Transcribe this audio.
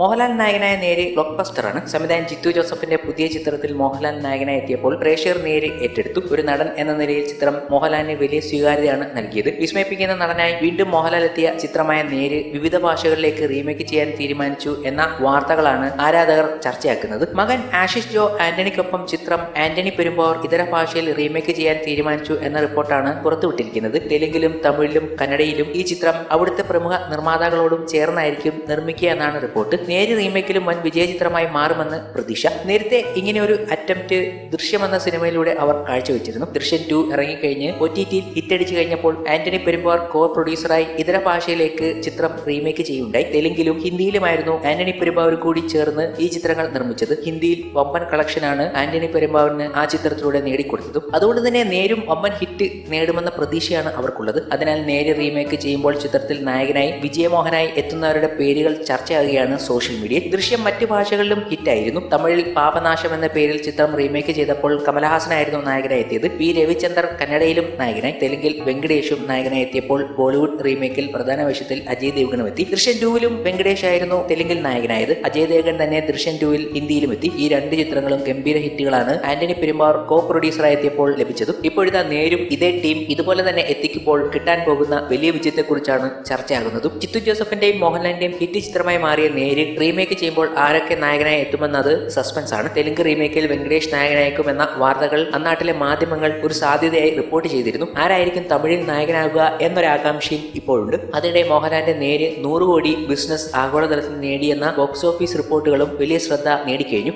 മോഹൻലാൽ നായകനായ നേരി ബ്ലോക്ക് ബസ്റ്ററാണ് സംവിധായകൻ ജിത്തു ജോസഫിന്റെ പുതിയ ചിത്രത്തിൽ മോഹൻലാൽ നായകനായി എത്തിയപ്പോൾ പ്രേക്ഷകർ നേരി ഏറ്റെടുത്തു. ഒരു നടൻ എന്ന നിലയിൽ ചിത്രം മോഹൻലാലിന് വലിയ സ്വീകാര്യതയാണ് നൽകിയത്. വിസ്മയിപ്പിക്കുന്ന നടനായി വീണ്ടും മോഹൻലാൽ എത്തിയ ചിത്രമായ നേര് വിവിധ ഭാഷകളിലേക്ക് റീമേക്ക് ചെയ്യാൻ തീരുമാനിച്ചു എന്ന വാർത്തകളാണ് ആരാധകർ ചർച്ചയാക്കുന്നത്. മകൻ ആഷിഷ് ജോ ആന്റണിക്കൊപ്പം ചിത്രം ആന്റണി പെരുമ്പോർ ഇതര ഭാഷയിൽ റീമേക്ക് ചെയ്യാൻ തീരുമാനിച്ചു എന്ന റിപ്പോർട്ടാണ് പുറത്തുവിട്ടിരിക്കുന്നത്. തെലുങ്കിലും തമിഴിലും കന്നഡയിലും ഈ ചിത്രം അവിടുത്തെ പ്രമുഖ നിർമ്മാതാക്കളോടും ചേർന്നായിരിക്കും നിർമ്മിക്കുക എന്നാണ് റിപ്പോർട്ട്. നേര് റീമേക്കിലും വൻ വിജയചിത്രമായി മാറുമെന്ന് പ്രതീക്ഷ. നേരത്തെ ഇങ്ങനെ ഒരു അറ്റംപ്റ്റ് ദൃശ്യം എന്ന സിനിമയിലൂടെ അവർ കാഴ്ചവെച്ചിരുന്നു. ദൃശ്യം ടു ഇറങ്ങിക്കഴിഞ്ഞ് ഒ ടി ടിയിൽ ഹിറ്റടിച്ചു കഴിഞ്ഞപ്പോൾ ആന്റണി പെരുമ്പാർ കോ പ്രൊഡ്യൂസറായി ഇതര ഭാഷയിലേക്ക് ചിത്രം റീമേക്ക് ചെയ്യുണ്ടായി തെലുങ്കിലും ഹിന്ദിയിലുമായിരുന്നു ആന്റണി പെരുമ്പാവൂർ കൂടി ചേർന്ന് ഈ ചിത്രങ്ങൾ നിർമ്മിച്ചത്. ഹിന്ദിയിൽ വമ്പൻ കളക്ഷനാണ് ആന്റണി പെരുമ്പാവൂരിന് ആ ചിത്രത്തിലൂടെ നേടിക്കൊടുത്തതും. അതുകൊണ്ട് തന്നെ നേരും വമ്പൻ ഹിറ്റ് നേടുമെന്ന പ്രതീക്ഷയാണ് അവർക്കുള്ളത്. അതിനാൽ നേരെ റീമേക്ക് ചെയ്യുമ്പോൾ ചിത്രത്തിൽ നായകനായി വിജയമോഹനായി എത്തുന്നവരുടെ പേരുകൾ ചർച്ചയാകുകയാണ് സോഷ്യൽ മീഡിയ ദൃശ്യം മറ്റു ഭാഷകളിലും ഹിറ്റായിരുന്നു. തമിഴിൽ പാപനാശം എന്ന പേരിൽ ചിത്രം റീമേക്ക് ചെയ്തപ്പോൾ കമലഹാസനായിരുന്നു നായകനായി എത്തിയത്. പി രവിചന്ദർ കന്നഡയിലും നായകനായി. തെലുങ്കിൽ വെങ്കടേഷും നായകനായി എത്തിയപ്പോൾ ബോളിവുഡ് റീമേക്കിൽ പ്രധാന വേഷത്തിൽ അജയ് ദേവ്ഗണും എത്തി. ദൃശ്യം ടൂവിലും വെങ്കടേഷ് ആയിരുന്നു തെലുങ്കിൽ നായകനായത്. അജയ് ദേവ്ഗൺ തന്നെ ദൃശ്യം ടൂവിൽ ഹിന്ദിയിലും എത്തി. ഈ രണ്ട് ചിത്രങ്ങളും ഗംഭീര ഹിറ്റുകളാണ് ആന്റണി പെരുമാർ കോ പ്രൊഡ്യൂസറായി എത്തിയപ്പോൾ ലഭിച്ചതും. ഇപ്പോഴത്തെ നേരും ഇതേ ടീം ഇതുപോലെ തന്നെ എത്തിക്കുമ്പോൾ കിട്ടാൻ പോകുന്ന വലിയ വിജയത്തെക്കുറിച്ചാണ് ചർച്ചയാകുന്നതും. ചിത്തു ജോസഫിന്റെയും മോഹൻലാലിന്റെയും ഹിറ്റ് ചിത്രമായി മാറിയ നേര് റീമേക്ക് ചെയ്യുമ്പോൾ ആരൊക്കെ നായകനായി എത്തുമെന്നത് സസ്പെൻസ് ആണ്. തെലുങ്ക് റീമേക്കിൽ വെങ്കടേഷ് നായകനായേക്കും എന്ന വാർത്തകൾ അന്നാട്ടിലെ മാധ്യമങ്ങൾ ഒരു സാധ്യതയായി റിപ്പോർട്ട് ചെയ്തിരുന്നു. ആരായിരിക്കും തമിഴിൽ നായകനാകുക എന്നൊരാകാംക്ഷയും ഇപ്പോഴുണ്ട്. അതിനിടെ മോഹൻലാലിന്റെ നേര് നൂറ് കോടി ബിസിനസ് ആഗോളതലത്തിൽ നേടിയെന്ന ബോക്സ് ഓഫീസ് റിപ്പോർട്ടുകളും വലിയ ശ്രദ്ധ നേടിക്കഴിഞ്ഞു.